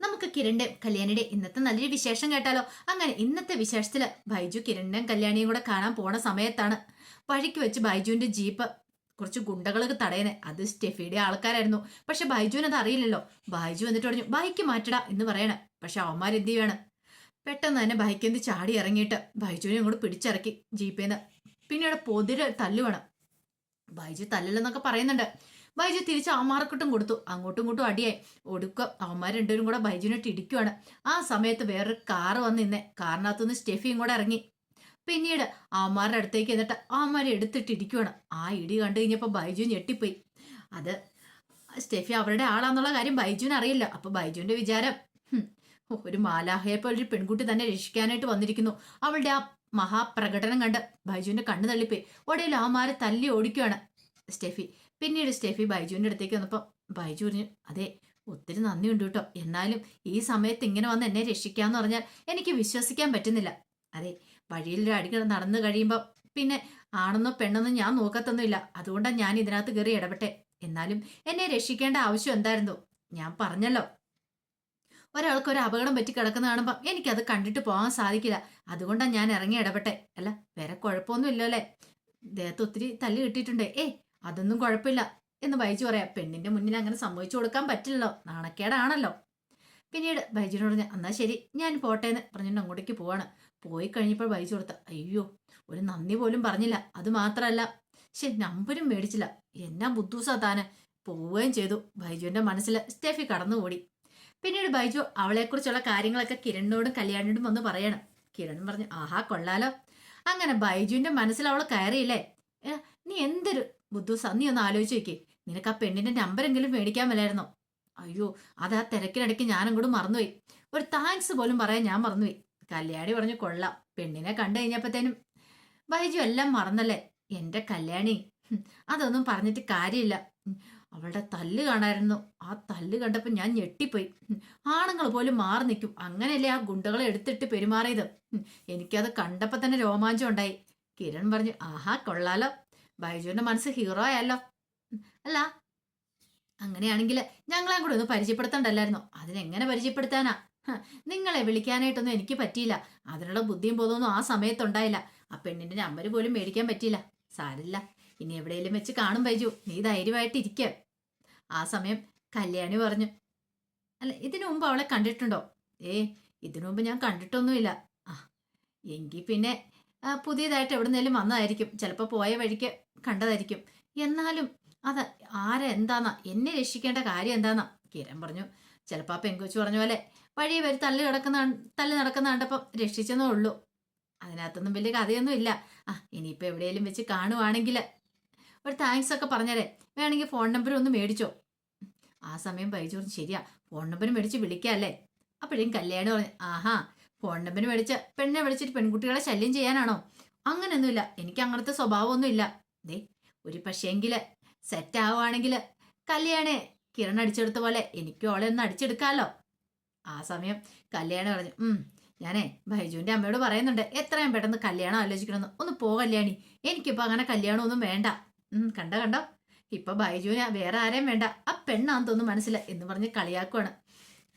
നമുക്ക് കിരണിന്റെ കല്യാണിയുടെ ഇന്നത്തെ നല്ലൊരു വിശേഷം കേട്ടാലോ? അങ്ങനെ ഇന്നത്തെ വിശേഷത്തിൽ ബൈജു കിരണിന്റെയും കല്യാണിയും കൂടെ കാണാൻ പോണ സമയത്താണ്. വഴിക്ക് വെച്ച് ബൈജുവിന്റെ ജീപ്പ് കുറച്ച് ഗുണ്ടകളൊക്കെ തടയുന്നത് അത് സ്റ്റെഫിയുടെ ആൾക്കാരായിരുന്നു. പക്ഷെ ബൈജുവിന് അത് അറിയില്ലല്ലോ. ബൈജു എന്നിട്ട് പറഞ്ഞു ബൈക്ക് മാറ്റടാ എന്ന് പറയണേ. പക്ഷെ അവന്മാർ എന്ത് ചെയ്യാണ് പെട്ടെന്ന് തന്നെ ബൈക്കിൽ നിന്ന് ചാടി ഇറങ്ങിയിട്ട് ബൈജുവിനെ അങ്ങോട്ട് പിടിച്ചിറക്കി ജീപ്പേന്ന്. പിന്നീട് പൊതിര് തല്ലുവാണ്. ബൈജു തല്ലില്ലെന്നൊക്കെ പറയുന്നുണ്ട്. ബൈജു തിരിച്ച് അവന്മാർക്കിട്ടും കൊടുത്തു. അങ്ങോട്ടും ഇങ്ങോട്ടും അടിയായി. ഒടുക്ക അവന്മാർ രണ്ടുപേരും കൂടെ ബൈജുവിനെ ഇടിക്കുവാണ് ആ സമയത്ത് വേറൊരു കാറ് വന്ന് നിന്നെ. കാറിനകത്തുനിന്ന് സ്റ്റെഫിയും കൂടെ ഇറങ്ങി. പിന്നീട് അവന്മാരുടെ അടുത്തേക്ക് എന്നിട്ട് അവന്മാരെ എടുത്തിട്ട് ഇടിക്കുവാണ് ആ ഇടി കണ്ടു കഴിഞ്ഞപ്പോൾ ബൈജു ഞെട്ടിപ്പോയി. അത് സ്റ്റെഫി അവരുടെ ആളാന്നുള്ള കാര്യം ബൈജുവിന് അറിയില്ല. അപ്പൊ ബൈജുവിന്റെ വിചാരം ഒരു മാലാഹയെ പോലെ ഒരു പെൺകുട്ടി തന്നെ രക്ഷിക്കാനായിട്ട് വന്നിരിക്കുന്നു. അവളുടെ ആ മഹാപ്രകടനം കണ്ട് ബൈജുവിന്റെ കണ്ണു തള്ളിപ്പോയി. ഒടയിൽ അവന്മാരെ തല്ലി ഓടിക്കുവാണ്. സ്റ്റെഫി. പിന്നീട് സ്റ്റെഫി ബൈജുവിന്റെ അടുത്തേക്ക് വന്നപ്പോൾ ബൈജു പറഞ്ഞു അതെ ഒത്തിരി നന്ദിയുണ്ട് കേട്ടോ. എന്നാലും ഈ സമയത്ത് ഇങ്ങനെ വന്ന് എന്നെ രക്ഷിക്കാന്ന് പറഞ്ഞാൽ എനിക്ക് വിശ്വസിക്കാൻ പറ്റുന്നില്ല. അതെ വഴിയിൽ ഒരു അടി നടന്നു കഴിയുമ്പോൾ പിന്നെ ആണെന്നോ പെണ്ണെന്നോ ഞാൻ നോക്കത്തൊന്നുമില്ല. അതുകൊണ്ടാണ് ഞാൻ ഇതിനകത്ത് കയറി ഇടപെട്ടെ. എന്നാലും എന്നെ രക്ഷിക്കേണ്ട ആവശ്യം എന്തായിരുന്നു? ഞാൻ പറഞ്ഞല്ലോ. ഒരാൾക്ക് ഒരു അപകടം പറ്റി കിടക്കുന്ന കാണുമ്പോൾ എനിക്കത് കണ്ടിട്ട് പോകാൻ സാധിക്കില്ല. അതുകൊണ്ടാണ് ഞാൻ ഇറങ്ങി ഇടപെട്ടെ. അല്ല വേറെ കുഴപ്പമൊന്നും ഇല്ലല്ലേ ദേഹത്ത് ഒത്തിരി തല്ലി കിട്ടിയിട്ടുണ്ട്. ഏ അതൊന്നും കുഴപ്പമില്ല എന്ന് ബൈജു പറയാം. പെണ്ണിന്റെ മുന്നിൽ അങ്ങനെ സംഭവിച്ചു കൊടുക്കാൻ പറ്റില്ലല്ലോ. നാണക്കേടാണല്ലോ. പിന്നീട് ബൈജുവിനോട് പറഞ്ഞു എന്നാ ശരി ഞാൻ പോട്ടെ എന്ന് പറഞ്ഞിട്ട് അങ്ങോട്ടേക്ക് പോവാണ്. പോയി കഴിഞ്ഞപ്പോൾ ബൈജു കൊടുത്ത അയ്യോ ഒരു നന്ദി പോലും പറഞ്ഞില്ല. അത് മാത്രമല്ല ശരി നമ്പരും മേടിച്ചില്ല. എന്നാ ബുദ്ധൂസാ താന് പോവുകയും ചെയ്തു. ബൈജുവിന്റെ മനസ്സിൽ സ്റ്റെഫി കടന്നുകൂടി. പിന്നീട് ബൈജു അവളെക്കുറിച്ചുള്ള കാര്യങ്ങളൊക്കെ കിരണിനോടും കല്യാണിനോടും വന്ന് പറയണം. കിരൺ പറഞ്ഞു ആഹാ കൊള്ളാലോ. അങ്ങനെ ബൈജുവിന്റെ മനസ്സിൽ അവൾ കയറിയില്ലേ? നീ എന്തൊരു ബുദ്ധൂസ നീ ഒന്ന് ആലോചിച്ച് നോക്കി. നിനക്ക് ആ പെണ്ണിന്റെ നമ്പരെങ്കിലും മേടിക്കാൻ മേലായിരുന്നോ അയ്യോ അത് ആ തിരക്കിനിടയ്ക്ക് ഞാനും കൂടെ മറന്നുപോയി. ഒരു താങ്ക്സ് പോലും പറയാൻ ഞാൻ മറന്നുപോയി. കല്യാണി പറഞ്ഞു കൊള്ളാം. പെണ്ണിനെ കണ്ടു കഴിഞ്ഞപ്പോഴത്തേനും ബൈജു എല്ലാം മറന്നല്ലേ? എന്റെ കല്യാണി. അതൊന്നും പറഞ്ഞിട്ട് കാര്യമില്ല. അവളുടെ തല്ല് കാണായിരുന്നു. ആ തല്ല് കണ്ടപ്പോൾ ഞാൻ ഞെട്ടിപ്പോയി. ആണുങ്ങൾ പോലും മാറി നിൽക്കും. അങ്ങനെയല്ലേ ആ ഗുണ്ടകളെ എടുത്തിട്ട് പെരുമാറിയത്? എനിക്കത് കണ്ടപ്പോൾ തന്നെ രോമാഞ്ചം ഉണ്ടായി. കിരൺ പറഞ്ഞു ആഹാ കൊള്ളാലോ. ബൈജുവിന്റെ മനസ്സ് ഹീറോ ആയല്ലോ. അല്ല അങ്ങനെയാണെങ്കിൽ ഞങ്ങളെ കൂടെ ഒന്ന് പരിചയപ്പെടുത്തണ്ടല്ലായിരുന്നോ? അതിനെങ്ങനെ പരിചയപ്പെടുത്താനാ? നിങ്ങളെ വിളിക്കാനായിട്ടൊന്നും എനിക്ക് പറ്റിയില്ല. അതിനുള്ള ബുദ്ധിയും ബോധമൊന്നും ആ സമയത്തുണ്ടായില്ല. ആ പെണ്ണിന്റെ നമ്പർ പോലും മേടിക്കാൻ പറ്റിയില്ല. സാരില്ല ഇനി എവിടെയെങ്കിലും വെച്ച് കാണും ബൈജു. നീ ധൈര്യമായിട്ട് ഇരിക്ക. ആ സമയം കല്യാണി പറഞ്ഞു. അല്ല ഇതിനു മുമ്പ് അവളെ കണ്ടിട്ടുണ്ടോ? ഏ ഇതിനു മുമ്പ് ഞാൻ കണ്ടിട്ടൊന്നുമില്ല. ആ എങ്കിൽ പിന്നെ പുതിയതായിട്ട് എവിടെ നിന്നെങ്കിലും വന്നതായിരിക്കും. ചിലപ്പോൾ പോയ വഴിക്ക് കണ്ടതായിരിക്കും. എന്നാലും അത് ആരെന്താന്ന എന്നെ രക്ഷിക്കേണ്ട കാര്യം എന്താന്നാ? കിരൺ പറഞ്ഞു. ചിലപ്പോൾ ആ പെങ്കൊച്ചു പറഞ്ഞ പോലെ വഴി വരി തല്ലു കിടക്കുന്ന തല്ല് നടക്കുന്ന കണ്ടപ്പം രക്ഷിച്ചെന്നേ ഉള്ളൂ. അതിനകത്തൊന്നും വലിയ കഥയൊന്നും ഇല്ല. ആ ഇനിയിപ്പോൾ എവിടെയെങ്കിലും വെച്ച് കാണുവാണെങ്കിൽ ഒരു താങ്ക്സ് ഒക്കെ പറഞ്ഞേരെ. വേണമെങ്കിൽ ഫോൺ നമ്പർ ഒന്ന് മേടിച്ചോ. ആ സമയം പറഞ്ഞു ശരിയാ ഫോൺ നമ്പർ മേടിച്ച് വിളിക്കാല്ലേ അപ്പോഴേക്കും കല്യാണം പറഞ്ഞു ആഹാ ഫോൺ നമ്പർ മേടിച്ച് പെണ്ണെ വിളിച്ചിട്ട് പെൺകുട്ടികളെ ശല്യം ചെയ്യാനാണോ? അങ്ങനെയൊന്നുമില്ല. എനിക്ക് അങ്ങനത്തെ സ്വഭാവമൊന്നും ഇല്ല ദേ ഒരു പക്ഷേങ്കിൽ സെറ്റ് ആവുകയാണെങ്കിൽ കല്യാണെ കിരൺ അടിച്ചെടുത്ത പോലെ എനിക്കും അവളെ ഒന്ന് അടിച്ചെടുക്കാമല്ലോ ആ സമയം കല്യാണം പറഞ്ഞു ഉം ഞാനേ ബൈജുവിന്റെ അമ്മയോട് പറയുന്നുണ്ട് എത്രയും പെട്ടെന്ന് കല്യാണം ആലോചിക്കണമെന്ന്. ഒന്ന് പോ കല്യാണി എനിക്കിപ്പോ അങ്ങനെ കല്യാണമൊന്നും വേണ്ട. കണ്ടോ കണ്ടോ? ഇപ്പൊ ബൈജുവിന് വേറെ ആരെയും വേണ്ട. ആ പെണ്ണാന്ന് തോന്നുന്നു മനസ്സില എന്ന് പറഞ്ഞ് കളിയാക്കുവാണ്.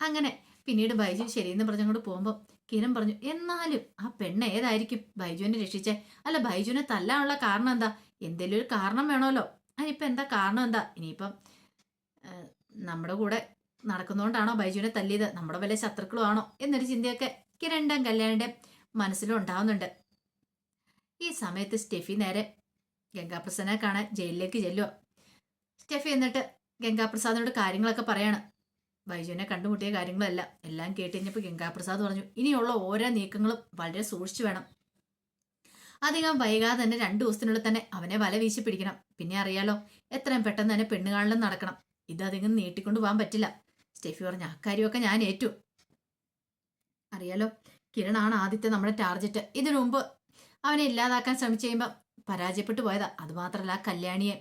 അങ്ങനെ പിന്നീട് ബൈജു ശരിയെന്ന് പറഞ്ഞങ്ങോട്ട് പോകുമ്പോൾ കിരൺ പറഞ്ഞു എന്നാലും ആ പെണ്ണ് ഏതായിരിക്കും? ബൈജുവിനെ രക്ഷിച്ചേ. അല്ല ബൈജുവിനെ തല്ലാനുള്ള കാരണം എന്താ? എന്തെങ്കിലും ഒരു കാരണം വേണമല്ലോ. അതിനിപ്പോ എന്താ കാരണം എന്താ? ഇനിയിപ്പം നമ്മുടെ കൂടെ നടക്കുന്നതുകൊണ്ടാണോ ബൈജുവിനെ തല്ലിയത്? നമ്മുടെ വല്ല ശത്രുക്കളും ആണോ എന്നൊരു ചിന്തയൊക്കെ കിരണിന്റെയും കല്യാണിന്റെ മനസ്സിലും ഉണ്ടാവുന്നുണ്ട്. ഈ സമയത്ത് സ്റ്റെഫി നേരെ ഗംഗാപ്രസാദിനെ കാണാൻ ജയിലിലേക്ക് ചെല്ലുക സ്റ്റെഫി എന്നിട്ട് ഗംഗാപ്രസാദിനോട് കാര്യങ്ങളൊക്കെ പറയാണ്. ബൈജുവിനെ കണ്ടുമുട്ടിയ കാര്യങ്ങളല്ല. എല്ലാം കേട്ട് കഴിഞ്ഞപ്പോൾ ഗംഗാപ്രസാദ് പറഞ്ഞു ഇനിയുള്ള ഓരോ നീക്കങ്ങളും വളരെ സൂക്ഷിച്ചു വേണം. അധികം വൈകാതെ തന്നെ രണ്ടു ദിവസത്തിനുള്ളിൽ തന്നെ അവനെ വല വീശി പിടിക്കണം. പിന്നെ അറിയാലോ എത്രയും പെട്ടെന്ന് തന്നെ പെണ്ണുകാണലും നടക്കണം. ഇതധികം നീട്ടിക്കൊണ്ടു പോകാൻ പറ്റില്ല. സ്റ്റെഫി പറഞ്ഞു അക്കാര്യമൊക്കെ ഞാൻ ഏറ്റു. അറിയാലോ കിരണാണ് ആദ്യത്തെ നമ്മുടെ ടാർജറ്റ്. ഇതിനു മുമ്പ് അവനെ ഇല്ലാതാക്കാൻ ശ്രമിച്ചു കഴിയുമ്പോൾ പരാജയപ്പെട്ടു പോയതാ. അതുമാത്രമല്ല ആ കല്യാണിയെ.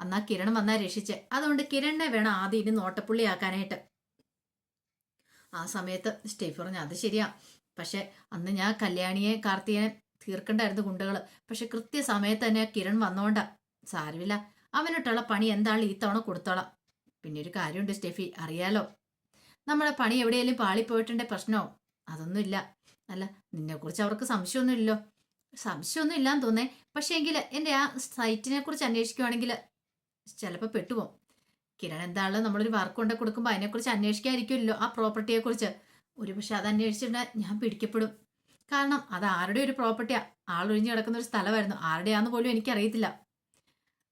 അന്നാ കിരൺ വന്നാ രക്ഷിച്ച്. അതുകൊണ്ട് കിരണിനെ വേണം ആദ്യം ഇനി നോട്ടപ്പുള്ളിയാക്കാനായിട്ട്. ആ സമയത്ത് സ്റ്റെഫി പറഞ്ഞു അത് ശരിയാ. പക്ഷെ അന്ന് ഞാൻ കല്യാണിയെ കാർത്തികനെ തീർക്കണ്ടായിരുന്നു ഗുണ്ടകൾ. പക്ഷെ കൃത്യസമയത്ത് തന്നെ കിരൺ വന്നോണ്ടാ. സാരമില്ല. അവനിട്ടുള്ള പണി എന്താണ് ഈ തവണ കൊടുത്തോളാം. പിന്നെ ഒരു കാര്യമുണ്ട് സ്റ്റെഫി അറിയാലോ. നമ്മളെ പണി എവിടെയെങ്കിലും പാളിപ്പോയിട്ടുണ്ടെ പ്രശ്നമോ അതൊന്നുമില്ല. അല്ല നിന്നെക്കുറിച്ച് അവർക്ക് സംശയമൊന്നുമില്ലല്ലോ. സംശയമൊന്നും ഇല്ലാന്ന് തോന്നേ. പക്ഷേ എങ്കിൽ എന്റെ ആ സൈറ്റിനെ കുറിച്ച് അന്വേഷിക്കുവാണെങ്കിൽ ചിലപ്പോൾ പെട്ടുപോകും കിരൺ എന്താണല്ലോ നമ്മളൊരു വർക്ക് കൊണ്ട് കൊടുക്കുമ്പോൾ അതിനെക്കുറിച്ച് അന്വേഷിക്കാതിരിക്കുമല്ലോ ആ പ്രോപ്പർട്ടിയെക്കുറിച്ച് ഒരു പക്ഷെ അത് അന്വേഷിച്ചിട്ട് ഞാൻ പിടിക്കപ്പെടും. കാരണം അത് ആരുടെ ഒരു പ്രോപ്പർട്ടിയാ ആളൊഴിഞ്ഞു കിടക്കുന്ന ഒരു സ്ഥലമായിരുന്നു. ആരുടെയാന്ന് പോലും എനിക്കറിയത്തില്ല.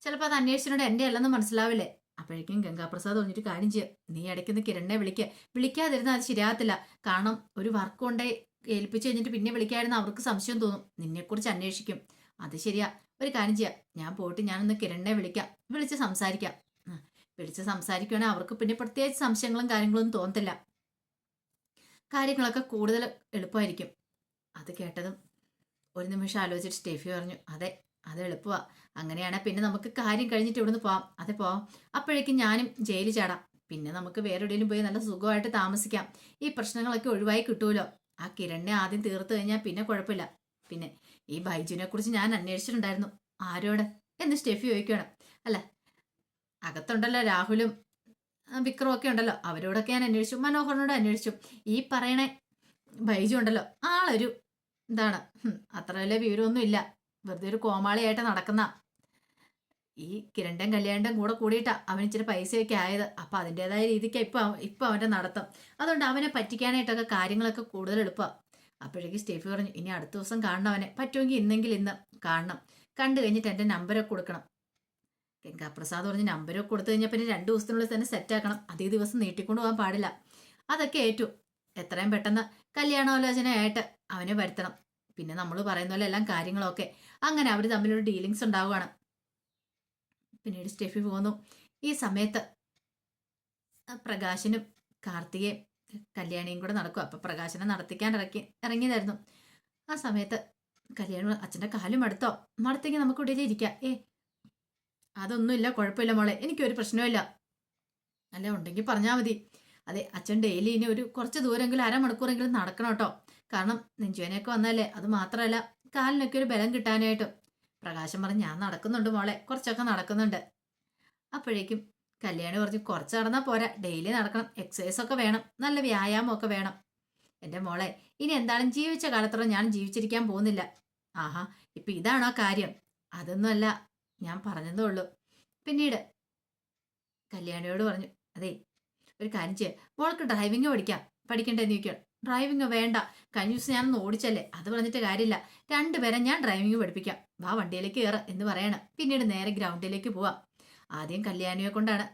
ചിലപ്പോൾ അത് അന്വേഷിച്ചിട്ടുണ്ട് എന്റെ അല്ലെന്ന് മനസ്സിലാവില്ലേ? അപ്പോഴേക്കും ഗംഗാപ്രസാദ് പറഞ്ഞിട്ട് കാര്യം ചെയ്യുക നീ ഇടയ്ക്കൊന്ന് കിരണിനെ വിളിക്കുക വിളിക്കാതിരുന്നാൽ അത് ശരിയാകത്തില്ല. കാരണം ഒരു വർക്ക് കൊണ്ടേ ഏൽപ്പിച്ചു കഴിഞ്ഞിട്ട് പിന്നെ വിളിക്കാതിരുന്ന അവർക്ക് സംശയം തോന്നും. നിന്നെക്കുറിച്ച് അന്വേഷിക്കും. അത് ശരിയാ. ഒരു കാര്യം ചെയ്യാം. ഞാൻ പോയിട്ട് ഞാനൊന്ന് കിരണിനെ വിളിക്കാം. വിളിച്ച് സംസാരിക്കാം. വിളിച്ച് സംസാരിക്കുകയാണെങ്കിൽ അവർക്ക് പിന്നെ പ്രത്യേകിച്ച് സംശയങ്ങളും കാര്യങ്ങളൊന്നും തോന്നത്തില്ല. കാര്യങ്ങളൊക്കെ കൂടുതൽ എളുപ്പമായിരിക്കും. അത് കേട്ടതും ഒരു നിമിഷം ആലോചിച്ചിട്ട് സ്റ്റേഫി പറഞ്ഞു അതെ അത് എളുപ്പമാണ് അങ്ങനെയാണെങ്കിൽ പിന്നെ നമുക്ക് കാര്യം കഴിഞ്ഞിട്ട് ഇവിടുന്ന് പോവാം. അതെ പോവാം. അപ്പോഴേക്കും ഞാനും ജയിലിൽ ചാടാം. പിന്നെ നമുക്ക് വേറെവിടെയും പോയി നല്ല സുഖമായിട്ട് താമസിക്കാം. ഈ പ്രശ്നങ്ങളൊക്കെ ഒഴിവായി കിട്ടുമല്ലോ ആ കിരണിനെ ആദ്യം തീർത്ത് കഴിഞ്ഞാൽ പിന്നെ കുഴപ്പമില്ല. പിന്നെ ഈ ബൈജുവിനെ കുറിച്ച് ഞാൻ അന്വേഷിച്ചിട്ടുണ്ടായിരുന്നു. ആരോട്? എന്ന് സ്റ്റെഫി ചോദിക്കണം അല്ല അകത്തുണ്ടല്ലോ രാഹുലും വിക്രം ഒക്കെ ഉണ്ടല്ലോ. അവരോടൊക്കെ ഞാൻ അന്വേഷിച്ചു. മനോഹരനോട് അന്വേഷിച്ചു. ഈ പറയണ ബൈജു ഉണ്ടല്ലോ ആളൊരു എന്താണ് അത്ര വലിയ വിവരമൊന്നും ഇല്ല. വെറുതെ ഒരു കോമാളിയായിട്ട് നടക്കുന്ന ഈ കിരണ്ടൻ കല്യാണം കൂടെ കൂടിയിട്ടാ അവൻ ഇച്ചിരി പൈസയൊക്കെ ആയത്. അപ്പൊ അതിന്റെതായ രീതിക്ക് ഇപ്പൊ ഇപ്പൊ അവന്റെ നടത്തം. അതുകൊണ്ട് അവനെ പറ്റിക്കാനായിട്ടൊക്കെ കാര്യങ്ങളൊക്കെ കൂടുതൽ എളുപ്പമാണ് അപ്പോഴേക്ക് സ്റ്റെഫി പറഞ്ഞു ഇനി അടുത്ത ദിവസം കാണണം അവനെ. പറ്റുമെങ്കിൽ ഇന്നെങ്കിൽ ഇന്ന് കാണണം. കണ്ടു കഴിഞ്ഞിട്ട് എന്റെ നമ്പരൊക്കെ കൊടുക്കണം. ഗംഗാപ്രസാദ് പറഞ്ഞ് നമ്പരൊക്കെ കൊടുത്തു കഴിഞ്ഞാൽ പിന്നെ രണ്ട് ദിവസത്തിനുള്ളിൽ തന്നെ സെറ്റ് ആക്കണം. അതേ ദിവസം നീട്ടിക്കൊണ്ട് പോകാൻ പാടില്ല. അതൊക്കെ ഏറ്റു. എത്രയും പെട്ടെന്ന് കല്യാണാലോചന ആയിട്ട് അവനെ വരുത്തണം. പിന്നെ നമ്മൾ പറയുന്ന പോലെ എല്ലാം കാര്യങ്ങളൊക്കെ. അങ്ങനെ അവർ തമ്മിലൊരു ഡീലിങ്സ് ഉണ്ടാവുകയാണ്. പിന്നീട് സ്റ്റെഫി പോന്നു ഈ സമയത്ത് പ്രകാശനും കാർത്തികയും കല്യാണിയും കൂടെ നടക്കും. അപ്പൊ പ്രകാശനെ നടത്തിക്കാൻ ഇറക്കി ഇറങ്ങിയതായിരുന്നു. ആ സമയത്ത് കല്യാണം അച്ഛന്റെ കാലും അടുത്തോ മടത്തേക്ക് നമുക്ക് ഇവിടെ ഇരിക്കാം. ഏ അതൊന്നുമില്ല കുഴപ്പമില്ല മോളെ. എനിക്കൊരു പ്രശ്നമില്ല അല്ല ഉണ്ടെങ്കിൽ പറഞ്ഞാൽ മതി. അതെ അച്ഛൻ ഡെയിലി ഇനി ഒരു കുറച്ച് ദൂരെങ്കിലും അരമണിക്കൂറെങ്കിലും നടക്കണം കേട്ടോ. കാരണം നെഞ്ചുവേനയൊക്കെ വന്നല്ലേ അത് മാത്രമല്ല കാലിനൊക്കെ ഒരു ബലം കിട്ടാനായിട്ടും. പ്രകാശം പറഞ്ഞ് ഞാൻ നടക്കുന്നുണ്ട് മോളെ കുറച്ചൊക്കെ നടക്കുന്നുണ്ട്. അപ്പോഴേക്കും കല്യാണി കുറച്ച് കുറച്ച് നടന്നാൽ പോരാ ഡെയിലി നടക്കണം എക്സസൈസ് ഒക്കെ വേണം നല്ല വ്യായാമം ഒക്കെ വേണം. എന്റെ മോളെ ഇനി എന്താണ് ജീവിച്ച കാലത്തോളം ഞാൻ ജീവിച്ചിരിക്കാൻ പോകുന്നില്ല. ആഹാ ഇപ്പം ഇതാണോ കാര്യം. അതൊന്നുമല്ല ഞാൻ പറഞ്ഞതേ ഉള്ളൂ പിന്നീട് കല്യാണിയോട് പറഞ്ഞു അതെ ഒരു കാര്യം ചെയ്യാം. മോൾക്ക് ഡ്രൈവിംഗ് പഠിക്കാം പഠിക്കണ്ടെന്ന് ചോദിക്കാം ഡ്രൈവിംഗ് വേണ്ട. കഴിഞ്ഞ ദിവസം ഞാനൊന്ന് ഓടിച്ചല്ലേ? അത് പറഞ്ഞിട്ട് കാര്യമില്ല. രണ്ടുപേരെ ഞാൻ ഡ്രൈവിംഗ് പഠിപ്പിക്കാം. വാ വണ്ടിയിലേക്ക് കയറ എന്ന് പറയണം. പിന്നീട് നേരെ ഗ്രൗണ്ടിലേക്ക് പോവാം. ആദ്യം കല്യാണിയെ കൊണ്ടാണ്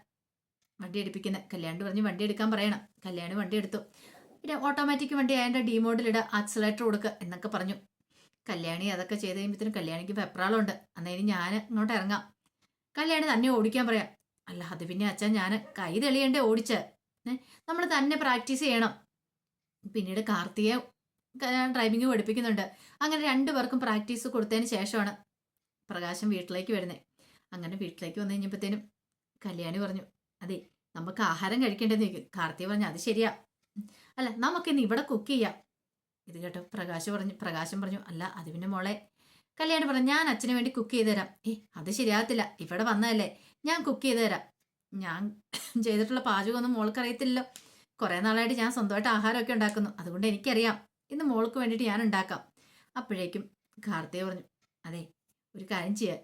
വണ്ടി എടുപ്പിക്കുന്നത് കല്യാണി പറഞ്ഞ് വണ്ടി എടുക്കാൻ പറയണം. കല്യാണി വണ്ടി എടുത്തു. പിന്നെ ഓട്ടോമാറ്റിക് വണ്ടി അതിന്റെ ഡിമോഡിലിടുക ആക്സിലേറ്റർ കൊടുക്കുക എന്നൊക്കെ പറഞ്ഞു. കല്യാണി അതൊക്കെ ചെയ്ത് കഴിയുമ്പോഴത്തേനും കല്യാണിക്ക് വെപ്രാളമുണ്ട്. അന്നേരം ഞാൻ ഇങ്ങോട്ട് ഇറങ്ങാം. കല്യാണി തന്നെ ഓടിക്കാൻ പറയാം. അല്ല അത് പിന്നെ അച്ഛൻ ഞാൻ കൈ തെളിയണ്ടേ ഓടിച്ച്. നമ്മൾ തന്നെ പ്രാക്ടീസ് ചെയ്യണം. പിന്നീട് കാർത്തിയെ ഡ്രൈവിംഗ് പഠിപ്പിക്കുന്നുണ്ട്. അങ്ങനെ രണ്ടു രണ്ടുപേർക്കും പ്രാക്ടീസ് കൊടുത്തതിന് ശേഷമാണ് പ്രകാശം വീട്ടിലേക്ക് വരുന്നത് അങ്ങനെ വീട്ടിലേക്ക് വന്നു കഴിഞ്ഞപ്പോഴത്തേനും കല്യാണി പറഞ്ഞു അതെ നമുക്ക് ആഹാരം കഴിക്കേണ്ടതെന്ന് ചോദിക്കും. പറഞ്ഞു അത് ശരിയാ. അല്ല നമുക്കിന്ന് ഇവിടെ കുക്ക് ചെയ്യാം. ഇത് കേട്ടോ. പ്രകാശ് പറഞ്ഞു പ്രകാശം പറഞ്ഞു അല്ല അത് പിന്നെ മോളെ. കല്യാണി പറഞ്ഞു ഞാൻ അച്ഛന് വേണ്ടി കുക്ക് ചെയ്ത് തരാം. ഏ അത് ശരിയാകത്തില്ല. ഇവിടെ വന്നതല്ലേ. ഞാൻ കുക്ക് ചെയ്ത് തരാം. ഞാൻ ചെയ്തിട്ടുള്ള പാചകമൊന്നും മോൾക്കറിയത്തില്ലല്ലോ. കുറേ നാളായിട്ട് ഞാൻ സ്വന്തമായിട്ട് ആഹാരമൊക്കെ ഉണ്ടാക്കുന്നു. അതുകൊണ്ട് എനിക്കറിയാം. ഇന്ന് മോൾക്ക് വേണ്ടിയിട്ട് ഞാൻ ഉണ്ടാക്കാം. അപ്പോഴേക്കും കാർത്തിക പറഞ്ഞു അതെ ഒരു കാര്യം ചെയ്യാം.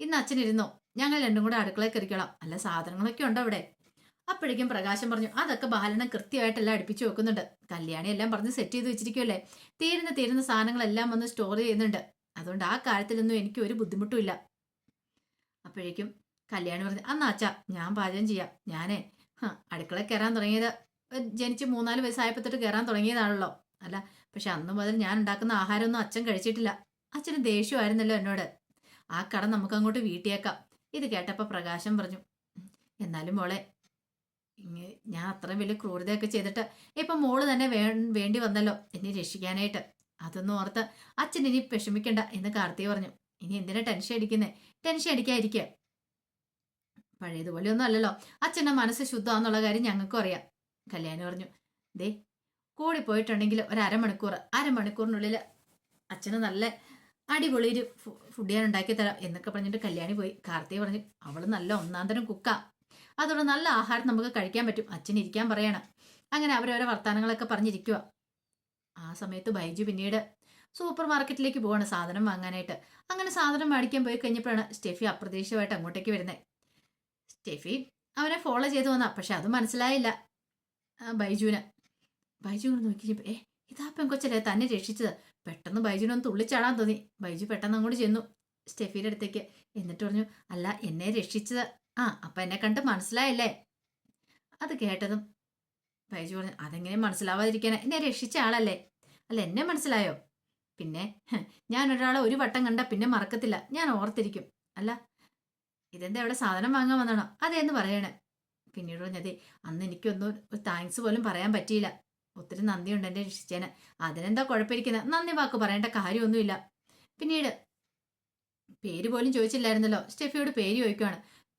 ഇന്ന് അച്ഛനിരുന്നോ? ഞങ്ങൾ രണ്ടും കൂടെ അടുക്കളയിൽ കയറിക്കോളാം. അല്ല സാധനങ്ങളൊക്കെ ഉണ്ടോ അവിടെ അപ്പോഴേക്കും പ്രകാശം പറഞ്ഞു അതൊക്കെ ബാലനം കൃത്യമായിട്ടെല്ലാം അടുപ്പിച്ചു വെക്കുന്നുണ്ട്. കല്യാണി എല്ലാം പറഞ്ഞ് സെറ്റ് ചെയ്ത് വെച്ചിരിക്കുമല്ലേ തീരുന്ന തീരുന്ന സാധനങ്ങളെല്ലാം വന്ന് സ്റ്റോർ ചെയ്യുന്നുണ്ട്. അതുകൊണ്ട് ആ കാര്യത്തിലൊന്നും എനിക്ക് ഒരു ബുദ്ധിമുട്ടുമില്ല അപ്പോഴേക്കും കല്യാണി പറഞ്ഞു അന്നാ അച്ഛാ ഞാൻ പാചകം ചെയ്യാം. ഞാനേ അടുക്കള കയറാൻ തുടങ്ങിയത് ജനിച്ച് മൂന്നാൽ വയസ്സായപ്പോൾ തൊട്ട് കയറാൻ തുടങ്ങിയതാണല്ലോ. അല്ല പക്ഷെ അന്ന് മുതൽ ഞാൻ ഉണ്ടാക്കുന്ന ആഹാരമൊന്നും അച്ഛൻ കഴിച്ചിട്ടില്ല. അച്ഛന് ദേഷ്യമായിരുന്നല്ലോ എന്നോട്. ആ കട നമുക്ക് അങ്ങോട്ട് വീട്ടിയേക്കാം. ഇത് കേട്ടപ്പോൾ പ്രകാശം പറഞ്ഞു "ഉം, എന്നാലും മോളെ ഇങ്ങ- ഞാൻ അത്രയും വലിയ ക്രൂരതയൊക്കെ ചെയ്തിട്ട് ഇപ്പം മോൾ തന്നെ വേ വേണ്ടി വന്നല്ലോ എന്നെ രക്ഷിക്കാനായിട്ട്. അതൊന്നും ഓർത്ത് അച്ഛൻ ഇനി വിഷമിക്കണ്ട എന്ന് കാർത്തി പറഞ്ഞു. ഇനി എന്തിനാ ടെൻഷൻ അടിക്കുന്നേ? ടെൻഷൻ അടിക്കാതിരിക്കുക പഴയതുപോലെ ഒന്നും അല്ലല്ലോ. അച്ഛന്റെ മനസ്സ് ശുദ്ധമാന്നുള്ള കാര്യം ഞങ്ങൾക്കും അറിയാം. കല്യാണി പറഞ്ഞു ദേ കൂടി പോയിട്ടുണ്ടെങ്കിൽ ഒരു അരമണിക്കൂർ അരമണിക്കൂറിനുള്ളിൽ അച്ഛന് നല്ല അടിപൊളി ഒരു ഫുഡ് ഞാൻ ഉണ്ടാക്കി തരാം എന്നൊക്കെ പറഞ്ഞിട്ട് കല്യാണി പോയി. കാർത്തി പറഞ്ഞു അവൾ നല്ല ഒന്നാം തരം കുക്കാ അതുകൊണ്ട് നല്ല ആഹാരം നമുക്ക് കഴിക്കാൻ പറ്റും. അച്ഛൻ ഇരിക്കാൻ പറയണം. അങ്ങനെ അവരോരോ വർത്തമാനങ്ങളൊക്കെ പറഞ്ഞിരിക്കുക ആ സമയത്ത് ബൈജു പിന്നീട് സൂപ്പർ മാർക്കറ്റിലേക്ക് പോവാണ് സാധനം വാങ്ങാനായിട്ട്. അങ്ങനെ സാധനം മേടിക്കാൻ പോയി കഴിഞ്ഞപ്പോഴാണ് സ്റ്റെഫി അപ്രതീക്ഷിതമായിട്ട് അങ്ങോട്ടേക്ക് വരുന്നത് സ്റ്റെഫി അവനെ ഫോളോ ചെയ്തു വന്നാ പക്ഷെ അത് മനസ്സിലായില്ല. ബൈജുവിന്. ബൈജു നോക്കി ഏ ഇതാ പെൺകൊച്ചല്ലേ തന്നെ രക്ഷിച്ചത്. പെട്ടെന്ന് ബൈജുവിനൊന്ന് തുള്ളിച്ചാടാൻ തോന്നി. ബൈജു പെട്ടെന്ന് അങ്ങോട്ട് ചെന്നു. സ്റ്റെഫിയുടെ അടുത്തേക്ക്. എന്നിട്ട് പറഞ്ഞു അല്ല എന്നെ രക്ഷിച്ചത്. ആ അപ്പൊ എന്നെ കണ്ട് മനസ്സിലായല്ലേ? അത് കേട്ടതും ബൈജു പറഞ്ഞു അതെങ്ങനെ മനസ്സിലാവാതിരിക്കാനാ? എന്നെ രക്ഷിച്ച ആളല്ലേ? അല്ല എന്നെ മനസ്സിലായോ? പിന്നെ ഞാൻ ഒരാളെ ഒരു വട്ടം കണ്ട പിന്നെ മറക്കത്തില്ല. ഞാൻ ഓർത്തിരിക്കും. അല്ല ഇതെന്താ ഇവിടെ സാധനം വാങ്ങാൻ വന്നാണോ അതേന്ന് പറയണേ. പിന്നീട് പറഞ്ഞതേ അന്ന് എനിക്കൊന്നും ഒരു താങ്ക്സ് പോലും പറയാൻ പറ്റിയില്ല. ഒത്തിരി നന്ദിയുണ്ട് എന്നെ രക്ഷിച്ചേന് അതിനെന്താ കുഴപ്പമിരിക്കുന്നത് നന്ദി വാക്ക് പറയേണ്ട കാര്യമൊന്നുമില്ല. പിന്നീട് പേര് പോലും ചോദിച്ചില്ലായിരുന്നല്ലോ. സ്റ്റെഫിയോട് പേര് ചോദിക്കുവാണ്.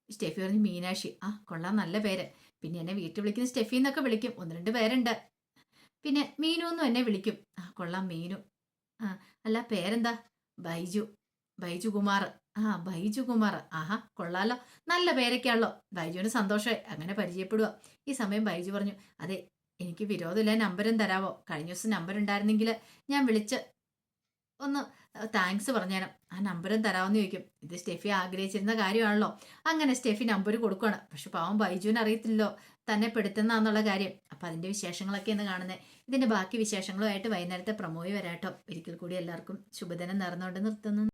സ്റ്റെഫി പറഞ്ഞു മീനാക്ഷി ആ കൊള്ളാം നല്ല പേര്. പിന്നെ എന്നെ വീട്ടിൽ വിളിക്കുന്ന സ്റ്റെഫി എന്നൊക്കെ വിളിക്കും. ഒന്ന് രണ്ട് പേരുണ്ട്. പിന്നെ മീനു എന്നും എന്നെ വിളിക്കും. ആ കൊള്ളാം മീനു. ആ അല്ല പേരെന്താ? ബൈജു. ബൈജു കുമാർ. ആ ബൈജു കുമാർ. ആഹാ കൊള്ളാലോ. നല്ല പേരൊക്കെയാണല്ലോ. ബൈജുവിന് സന്തോഷമായി. അങ്ങനെ പരിചയപ്പെടുക ഈ സമയം ബൈജു പറഞ്ഞു അതെ എനിക്ക് വിരോധമില്ല നമ്പരും തരാവോ? കഴിഞ്ഞ ദിവസം നമ്പർ ഉണ്ടായിരുന്നെങ്കിൽ ഞാൻ വിളിച്ച് ഒന്ന് താങ്ക്സ് പറഞ്ഞേരം. ആ നമ്പറും തരാമെന്ന് ചോദിക്കും. ഇത് സ്റ്റെഫി ആഗ്രഹിച്ചിരുന്ന കാര്യമാണല്ലോ. അങ്ങനെ സ്റ്റെഫി നമ്പർ കൊടുക്കുകയാണ് പക്ഷെ പാവം ബൈജുവിന് അറിയത്തില്ലല്ലോ. തന്നെ പെടുത്തുന്നാന്നുള്ള കാര്യം. അപ്പം അതിന്റെ ഇന്ന് കാണുന്നത് ഇതിന്റെ ബാക്കി വിശേഷങ്ങളുമായിട്ട് വൈകുന്നേരത്തെ പ്രമോയി വരാട്ടോ. ഒരിക്കൽ കൂടി എല്ലാവർക്കും ശുഭദിനം നേർന്നുകൊണ്ട് നിർത്തുന്നു.